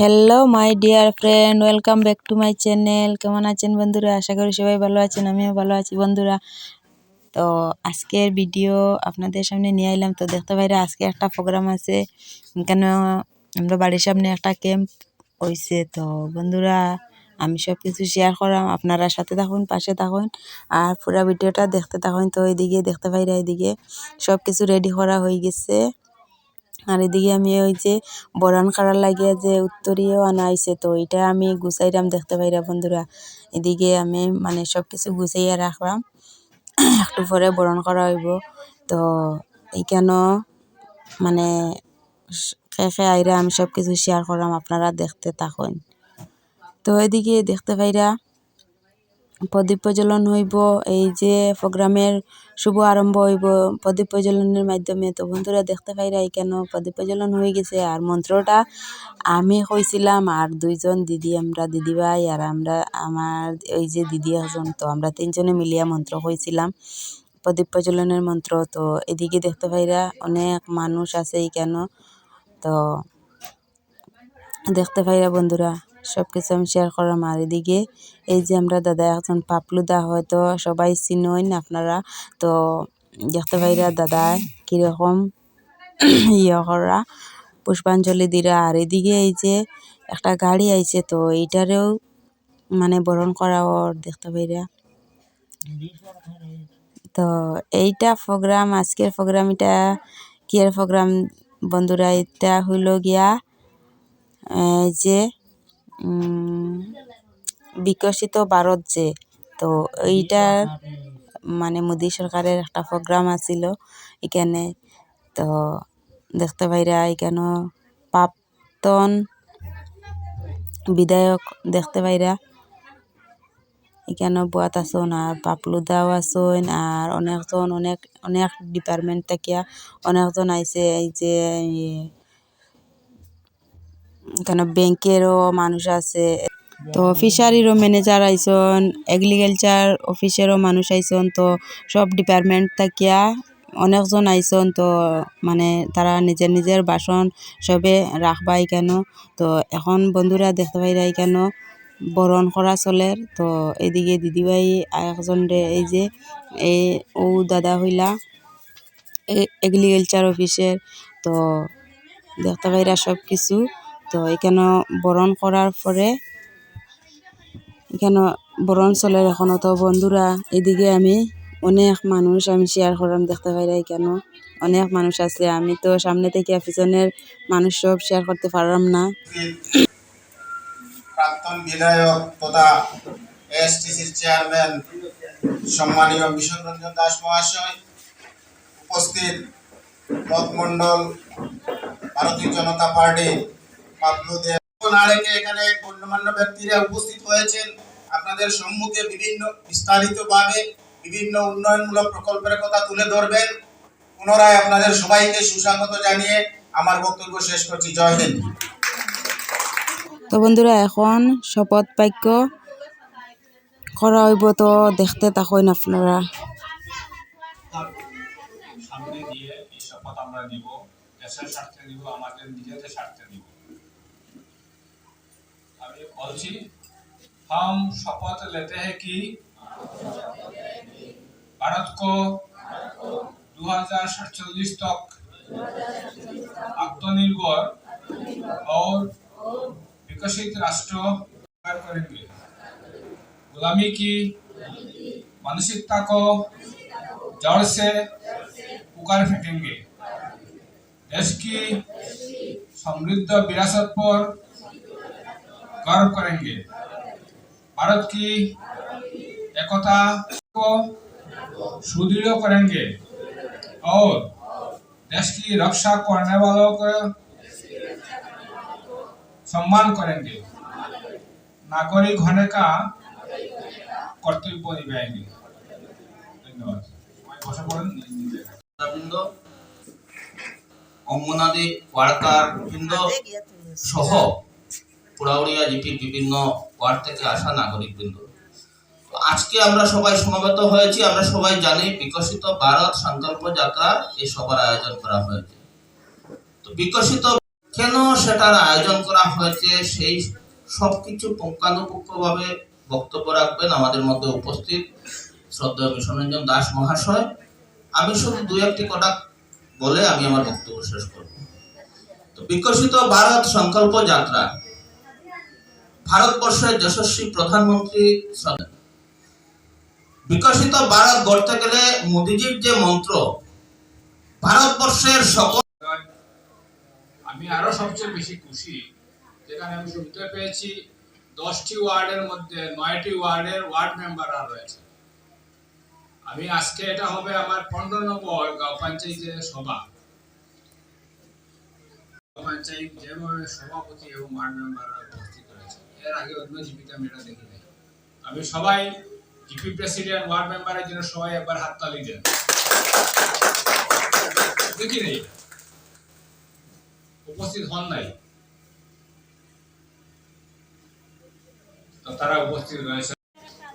Hello my dear friend welcome back to my channel কেমন আছেন বন্ধুরা? আশা করি সবাই ভালো আছেন, আমিও ভালো আছি বন্ধুরা। তো আজকের ভিডিও আপনাদের সামনে নিয়ে আইলাম। তো দেখতে পাইরা আজকে একটা প্রোগ্রাম আছে। কেন আমরা বাড়ির সামনে একটা ক্যাম্প হইছে। তো বন্ধুরা, আমি সব কিছু শেয়ার করাম। আপনারা সাথে থাকুন, পাশে থাকুন। আর পুরা ভিডিওটা দেখতে থাকুন। তো এদিকে দেখতে পাইরা এইদিকে সব কিছু রেডি করা হয়ে গেছে। আর এদিকে আমি ওই যে বরান খাড়ার লাগিয়া যে উত্তরীয় আনা হয়েছে তো, এটা আমি গুছাইরাম দেখতে পাইরা বন্ধুরা। এদিকে আমি মানে সব কিছু গুছাইয়া রাখলাম। একটু পরে বরণ করা হইব। তো এইখানেও মানে খে খে আইরা আমি সব কিছু শেয়ার করলাম, আপনারা দেখতে থাকুন। তো এদিকে দেখতে পাইরা প্রদীপ প্রজ্বলন হইব, এই যে প্রোগ্রামের শুভ আরম্ভ হইব প্রদীপ প্রজ্বলনের মাধ্যমে। তো বন্ধুরা, দেখতে পাইরা কেন? প্রদীপ প্রজ্বলন হয়ে গেছে আর মন্ত্রটা আমি কইছিলাম আর দুইজন দিদি, আমরা দিদিভাই আর আমরা আমার এই যে দিদি একজন তো আমরা তিনজনে মিলিয়া মন্ত্র কইছিলাম প্রদীপ প্রজ্বলনের মন্ত্র। তো এদিকে দেখতে পাইরা অনেক মানুষ আছে কেন? তো দেখতে পাইরা বন্ধুরা সব কিছু আমি শেয়ার করলাম আর এদিকে। এই যে আমরা দাদা একজন পাপলুদা হয়তো সবাই চিনইন আপনারা। তো দেখতে পাইরা দাদা কীরকম ইয়ে করা। পুষ্পাঞ্জলি দিরা আর এদিকে এই যে একটা গাড়ি আইছে তো এইটারেও মানে বরণ করা ওর দেখতে পাইরা তো এইটা প্রোগ্রাম আজকের প্রোগ্রাম এটা কিয়ের প্রোগ্রাম বন্ধুরা? এটা হইল গিয়া এই যে বিকশিত ভারত যে, তো এইটার মানে মোদী সরকারের একটা প্রোগ্রাম আছিল এখানে। তো দেখতে পাইরা এখানে প্রাক্তন বিধায়ক দেখতে পাইরা এখানে বুয়াত আসন আর পাপলুদাও আসন আর অনেকজন অনেক অনেক ডিপার্টমেন্ট থাকিয়া অনেকজন আইসে এই যে এখানে ব্যাংকেরও মানুষ আছে। তো ফিশারিরও ম্যানেজার আইসন এগ্রিকালচার অফিসেরও মানুষ আইসন, তো সব ডিপার্টমেন্ট থাকিয়া অনেকজন আইসন, তো মানে তারা নিজের নিজের বাসন সবে রাখবা কেন? তো এখন বন্ধুরা দেখতে পাইরা কেন? বরণ করা চলের তো এদিকে দিদিভাই একজন রে এই যে, এই ও দাদা হইলা এগ্রিকালচার অফিসের তো দেখতে পাইরা সব কিছু তো এখানে বরণ করার পরে এখানে বরণ চলে এখনও তো বন্ধুরা, এদিকে আমি অনেক মানুষ আমি শেয়ার করলাম দেখতে পাইরা এখানে অনেক মানুষ আছে, আমি তো সামনে থেকে পিছনের মানুষ সব শেয়ার করতে পারলাম না। প্রাক্তন বিধায়ক তথা এসটিসির চেয়ারম্যান সম্মানীয় মিশন রঞ্জন দাস মহাশয়, উপস্থিত মন্ডল ভারতীয় জনতা পার্টি পাবলু দেব না রেখে এখানে গণ্যমান্য ব্যক্তিরা উপস্থিত হয়েছেন? আপনাদের সম্মুখে বিভিন্ন বিস্তারিতভাবে বিভিন্ন উন্নয়নমূলক প্রকল্পের কথা তুলে ধরবেন। পুনরায় আপনাদের সবাইকে সুস্বাগত জানিয়ে আমার বক্তব্য শেষ করছি। জয় হিন্দ। তো বন্ধুরা এখন শপথ বাক্য করা হইব তো দেখতে থাকুন আপনারা। সামনে দিয়ে এই শপথ আমরা নিব। দেশের স্বার্থে নিব আমাদের নিজেদের স্বার্থে নিব আমি বলছি हम शपथ लेते हैं कि भारत को दो हजार सड़चालीस तक आत्मनिर्भर और विकसित राष्ट्र तैयार करेंगे गुलामी की मानसिकता को जड़ से पुकार फेंकेंगे देश की समृद्ध विरासत पर गर्व करेंगे भारत की एकता को सुदृढ़ करेंगे और देश की रक्षा करने वालों को सम्मान करेंगे नागरिक होने का कर्तव्य निभाएंगे धन्यवाद বসে পড়েন বৃন্দ অম্মনাদি ওয়ার্কার বৃন্দ সহ পুরাউড়িয়া জিপির বিভিন্ন ওয়ার্ড থেকে আসা নাগরিক বৃন্দ তো আজকে আমরা সবাই সমবেত হয়েছি, আমরা সবাই জানি বিকশিত ভারত সংকল্প যাত্রা এই সবার আয়োজন করা হয়েছে। তো বিকশিত কেন সেটার আয়োজন করা হয়েছে সেই সবকিছু পুঙ্খানুপুঙ্খভাবে বক্তব্য রাখবেন আমাদের মধ্যে উপস্থিত শ্রদ্ধেয় বিষ্ণুরঞ্জন দাস মহাশয়। আমি শুধু দু একটি কথা বলে আমি আমার বক্তব্য শেষ করব। তো বিকশিত ভারত সংকল্প যাত্রা ভারতবর্ষের যশস্বী প্রধানমন্ত্রী শ্রদ্ধা। বিকশিত ভারত গড়তে গেলে মোদিজির যে মন্ত্র, ভারতবর্ষের সকল আমি আরও সবচেয়ে বেশি খুশি, যেখানে আমি শুনতে পেয়েছি দশটি ওয়ার্ডের মধ্যে নয়টি ওয়ার্ডের ওয়ার্ড মেম্বাররা রয়েছে। আমি আজকে এটা হবে আমার পনেরো নম্বর গাঁও পঞ্চায়েতের সভা। পঞ্চায়েত যেভাবে সভাপতি এবং ওয়ার্ড মেম্বাররা এর আগে অন্য জীবিকা এটা দেখি নাই আমি সবাই জিপি প্রেসিডেন্ট, ওয়ার্ড মেম্বারের জন্য সবাই একবার হাততালি দেন। দেখি নেই। উপস্থিত হন নাই। তারা উপস্থিত রয়েছে।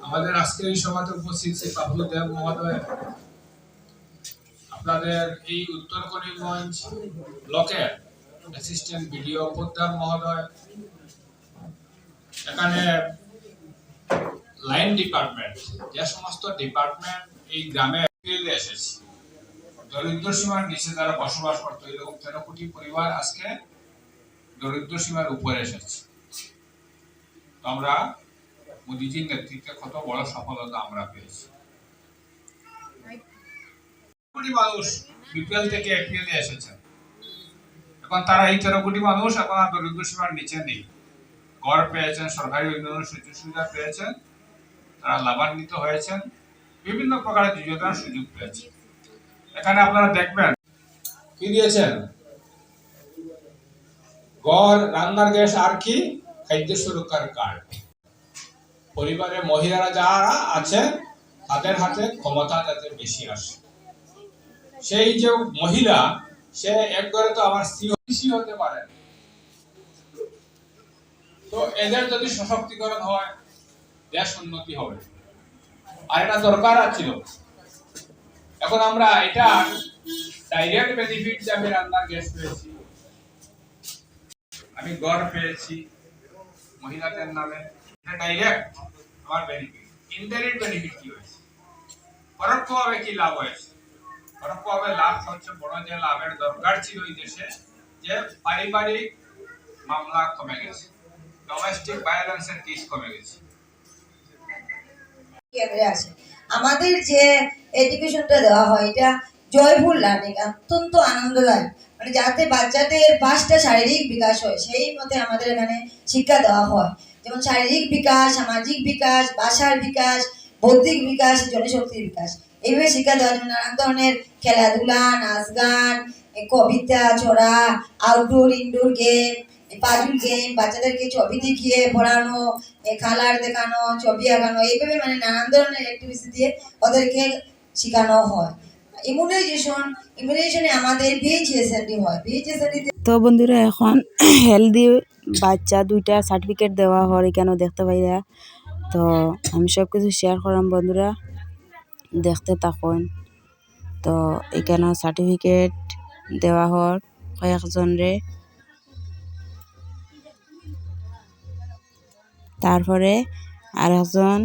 আমাদের আজকের এই সভাতে উপস্থিত শ্রী পাবলু দেব মহোদয়। আপনাদের এই উত্তর করিমগঞ্জ ব্লকের অ্যাসিস্ট্যান্ট বিডিও পোদ্দার মহোদয়। এখানে লাইন ডিপার্টমেন্ট যে সমস্ত ডিপার্টমেন্ট এই গ্রামে এসেছে। দরিদ্র সীমার নিচে যারা বসবাস করতো এরকম তেরো কোটি পরিবার আজকে দরিদ্র সীমার উপরে এসেছে। আমরা মোদিজির নেতৃত্বে কত বড় সফলতা আমরা পেয়েছি। কোটি মানুষ বিপিএল থেকে এপিএল এসেছেন এখন তারা এই তেরো কোটি মানুষ এখন আর দরিদ্র সীমার নিচে নেই। ঘর পেয়েছেন, সরকারি অন্যান্য সুযোগ সুবিধা পেয়েছেন, তারা লাভান্বিত হয়েছেন, বিভিন্ন প্রকারের যোজনার সুযোগ পেয়েছেন এখানে আপনারা দেখবেন, কি দিয়েছেন? গড়, রান্নার গ্যাস আর কি? খাদ্য সুরক্ষার কার্ড। পরিবারের মহিলারা যারা আছেন, তাদের হাতে ক্ষমতা যাতে বেশি আসে। সেই যে মহিলা, সে এক ঘরে তো আমার স্ত্রী হতে পারে তো এদের যদি সশক্তিকরণ হয়, দেশ উন্নতি হবে। আর এটা দরকার ছিল এখন আমরা এটা ডাইরেক্ট বেনিফিট যে আমি রান্নার গ্যাস পেয়েছি। আমি গড় পেয়েছি মহিলাদের নামে। এটা ডাইরেক্ট আমার বেনিফিট ইনডাইরেক্ট বেনিফিট কি হয়েছে? পরোক্ষভাবে কি লাভ হয়েছে? পরোক্ষভাবে লাভ সবচেয়ে বড় যে লাভের দরকার ছিল এই দেশে, যে পারিবারিক মামলা কমে গেছে। ডোমেস্টিক ভায়োলেন্সের কেস কমে গেছে। আমাদের যে এডুকেশনটা দেওয়া হয়, এটা জয়ফুল লার্নিং অত্যন্ত আনন্দদায়ক। মানে যাতে বাচ্চাদের পাঁচটা শারীরিক বিকাশ হয়, সেই মতে আমাদের এখানে শিক্ষা দেওয়া হয়। যেমন শারীরিক বিকাশ, সামাজিক বিকাশ, ভাষার বিকাশ, বৌদ্ধিক বিকাশ, জনশক্তির বিকাশ। এইভাবে শিক্ষা দেওয়া যেমন নানান ধরনের খেলাধুলা, নাচ গান কবিতা, ছড়া outdoor indoor game puzzle game বাচ্চাদেরকে ছবি দেখিয়ে পড়ানো দেখানো, ছবি আঁকানো, এইভাবে মানে নানান ধরনের অ্যাক্টিভিটি দিয়ে ওদেরকে শেখানো হয়। ইমিউনাইজেশন ইমিউনাইজেশনে আমাদের হয়। তো বন্ধুরা, এখন হেলদি বাচ্চা দুইটা সার্টিফিকেট দেওয়া হয় এখানে দেখতে পাইরা তো আমি সব কিছু শেয়ার করলাম বন্ধুরা, দেখতে থাকুন। তো এখানে সার্টিফিকেট দেওয়া হয় কয়েকজন রে। তারপরে আর একজন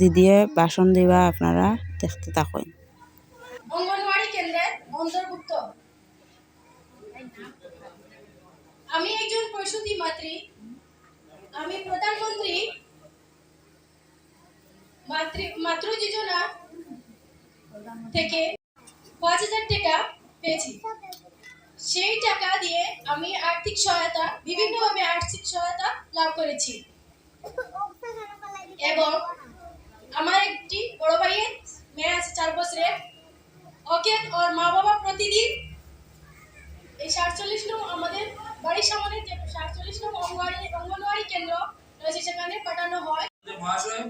দিদিয়ে ভাষণ দিবা আপনারা দেখতে থাকুন। অঙ্গনওয়াড়ি কেন্দ্রের অন্তর্ভুক্ত। আমি একজন প্রসূতি মাতৃ। আমি প্রধানমন্ত্রী মাতৃ মাতৃ যোজনা থেকে পাঁচ হাজার টাকা পেয়েছি। সেই টাকা দিয়ে আমি আর্থিক সহায়তা, বিভিন্নভাবে আর্থিক সহায়তা লাভ করেছি। এবং আমার একটি বড় ভাইয়ের মেয়ে আছে চার বছরের। ওকে ওর মা বাবা প্রতিদিন এই সাতচল্লিশ নং আমাদের বাড়ির সামনে সাতচল্লিশ নং অঙ্গনওয়াড়ি অঙ্গনওয়াড়ি কেন্দ্র রয়েছে, সেখানে পাঠানো হয়। মহাশয়,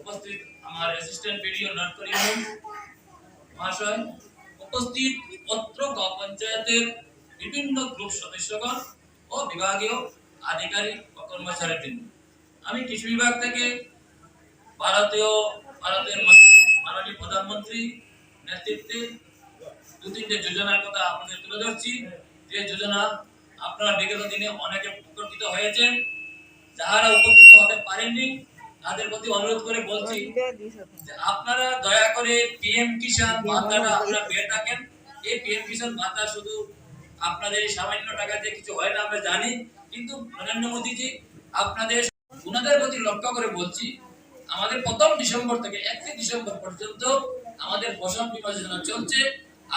উপস্থিত আমার অ্যাসিস্ট্যান্ট ভিডিও করিবেন মহাশয়, উপস্থিত গাঁও পঞ্চায়েতের বিভিন্ন গ্রুপ সদস্যগণ ও বিভাগীয় আধিকারিক ও কর্মচারীবৃন্দ। আমি কৃষি বিভাগ থেকে ভারতীয়, ভারতের মাননীয় প্রধানমন্ত্রী নেতৃত্বে দু তিনটে যোজনার কথা আপনাদের তুলে ধরছি। যে যোজনা আপনারা বিগত দিনে অনেকে উপকৃত হয়েছেন, যাহারা উপকৃত হতে পারেননি, তাদের প্রতি অনুরোধ করে বলছি যে আপনারা দয়া করে পিএম কিষাণ ভাতাটা আপনারা পেয়ে থাকেন। এই পিএম কিষাণ ভাতা শুধু আপনাদের সামান্য টাকা দিয়ে কিছু হয় না, আমরা জানি। কিন্তু নরেন্দ্র মোদীজি আপনাদের ওনাদের প্রতি লক্ষ্য করে বলছি, আমাদের প্রথম ডিসেম্বর থেকে একত্রিশ ডিসেম্বর পর্যন্ত আমাদের ফসল বীমা যোজনা চলছে।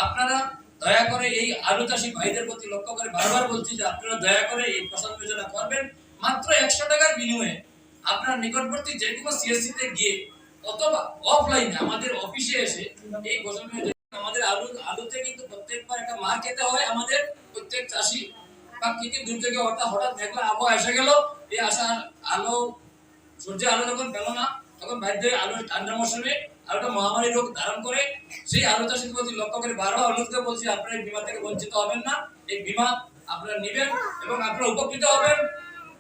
আপনারা দয়া করে এই আলু চাষী ভাইদের প্রতি লক্ষ্য করে বারবার বলছি যে আপনারা দয়া করে এই ফসল যোজনা করবেন। মাত্র একশো টাকার বিনিময়ে আপনার নিকটবর্তী যে কোনো সিএসসি তে গিয়ে অথবা অফলাইনে আমাদের অফিসে এসে এই ফসল আমাদের আলু, আলুতে কিন্তু প্রত্যেকবার একটা মার খেতে হয় আমাদের। প্রত্যেক চাষি প্রাকৃতিক দুর্যোগে হঠাৎ এসে গেল। এই আসার আলো, সূর্যের আলো যখন পেল না, তখন বাধ্য আলু ঠান্ডার মৌসুমে আলুটা মহামারী রোগ ধারণ করে। সেই লক্ষ্য করে বারবার বলছি, আপনারা বিমা থেকে বঞ্চিত হবেন না। এই বিমা আপনারা নেবেন এবং আপনারা উপকৃত হবেন।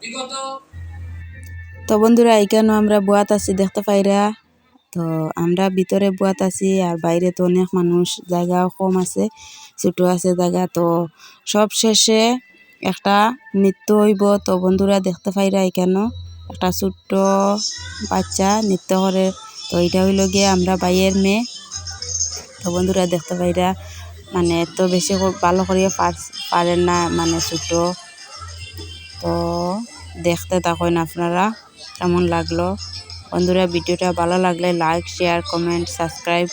বিগত তো বন্ধুরা এখানেও আমরা বুয়াত আছি, দেখতে পাইরা তো আমরা ভিতরে বুয়াত আছি আর বাইরে তো অনেক মানুষ, জায়গাও কম আছে, ছোট আছে জায়গা। তো সব শেষে একটা নৃত্য হইব, তো বন্ধুরা দেখতে পাইরা এখানেও একটা ছোট্ট বাচ্চা নৃত্য করে। তো এটা হইল গিয়ে আমরা বাইয়ের মেয়ে। তো বন্ধুরা দেখতে পাইরা মানে এত বেশি ভালো করে পার- পারেন না মানে ছোট। তো দেখতে থাকুন আপনারা কেমন লাগল। বন্ধুরা ভিডিওটা ভালো লাগলে লাইক শেয়ার কমেন্ট সাবস্ক্রাইব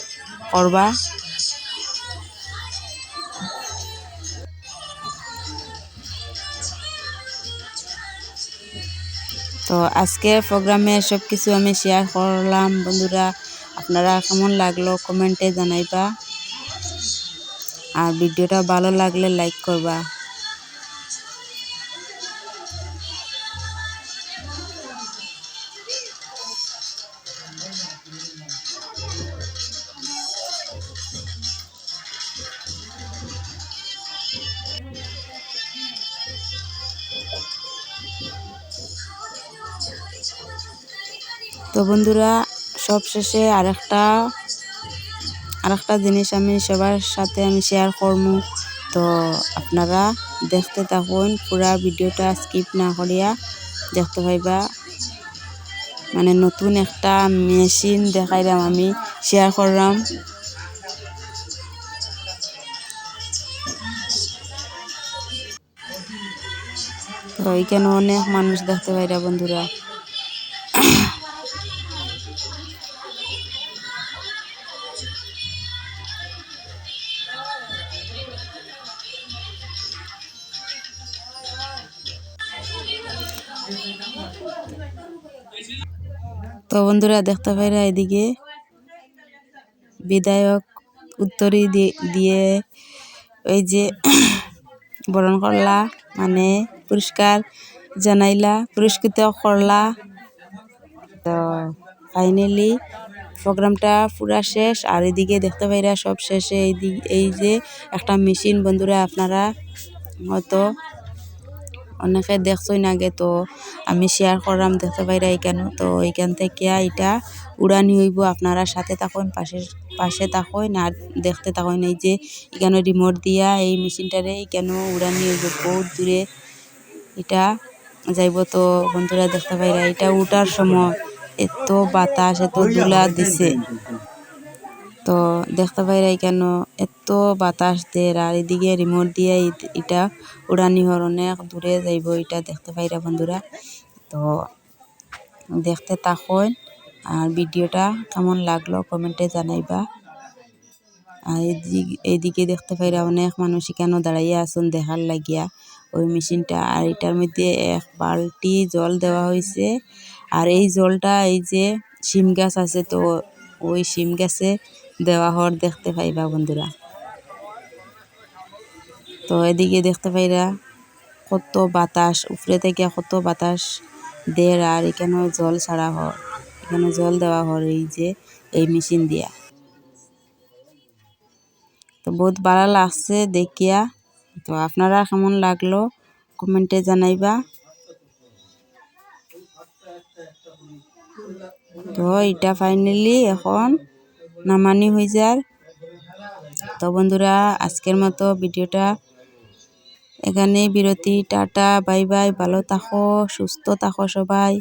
করবা। তো আজকের প্রোগ্রামে সব কিছু আমি শেয়ার করলাম। বন্ধুরা, আপনারা কেমন লাগল কমেন্টে জানাইবা। আর ভিডিওটা ভালো লাগলে লাইক করবা। তো বন্ধুরা সব শেষে আরেকটা আরেকটা জিনিস আমি সবার সাথে আমি শেয়ার করব তো আপনারা দেখতে থাকুন, পুরা ভিডিওটা স্কিপ না করিয়া দেখতে পাইবা। মানে নতুন একটা মেশিন দেখাইলাম আমি শেয়ার করলাম। তো এখানে অনেক মানুষ দেখতে পাইরা বন্ধুরা। তো বন্ধুরা দেখতে পাইরা এদিকে বিধায়ক উত্তরী দিয়ে ওই যে বরণ করলা মানে পুরস্কার জানাইলা, পুরস্কৃত করলা। তো ফাইনালি প্রোগ্রামটা পুরা শেষ, আর এদিকে দেখতে পাইরা সব শেষে এই এই যে একটা মেশিন বন্ধুরা আপনারা হয়তো অনেকে দেখছই না আগে তো আমি শেয়ার করলাম, দেখতে পাইরা এইখানে তো এইখান থেকে এটা উড়ানি হইব, আপনারা সাথে থাকুন, পাশে পাশে থাকুন, আর দেখতে থাকুন এই যে এখানে রিমোট দিয়া এই মেশিনটারে এখানেও উড়ানি হইব, বহুত দূরে এটা যাইব, তো বন্ধুরা দেখতে পাইরা এটা উঠার সময় এত বাতাস, এত ধুলা দিছে। তো দেখতে পাইরা কেন? এত বাতাস দেয় আর এদিকে রিমোট দিয়ে এটা উড়ানি হর অনেক দূরে যাইব এটা দেখতে পাইরা বন্ধুরা। তো দেখতে থাকুন আর ভিডিওটা কেমন লাগল কমেন্টে জানাইবা। আর এদিকে দেখতে পাইরা অনেক মানুষ এখানেও দাঁড়াইয়া আছেন দেখার লাগিয়া। ওই মেশিনটা আর এটার মধ্যে এক বালতি জল দেওয়া হয়েছে আর এই জলটা এই যে শিম গাছ আছে তো ওই শিম গাছে দেওয়া হর দেখতে পাইবা বন্ধুরা। তো এদিকে দেখতে পাইরা কত বাতাস, উপরে থেকে কত বাতাস দের আর এখানেও জল ছাড়া হর এখানে জল দেওয়া হর এই যে, এই মেশিন দিয়া। তো বহুত ভালো লাগছে দেখিয়া। তো আপনারা কেমন লাগল কমেন্টে জানাইবা। তো এটা ফাইনালি এখন নামানি হয়ে যার। তো বন্ধুরা, আজকের মতো ভিডিওটা এখানে বিরতি, টাটা, বাই বাই, ভালো থাকো, সুস্থ থাকো সবাই।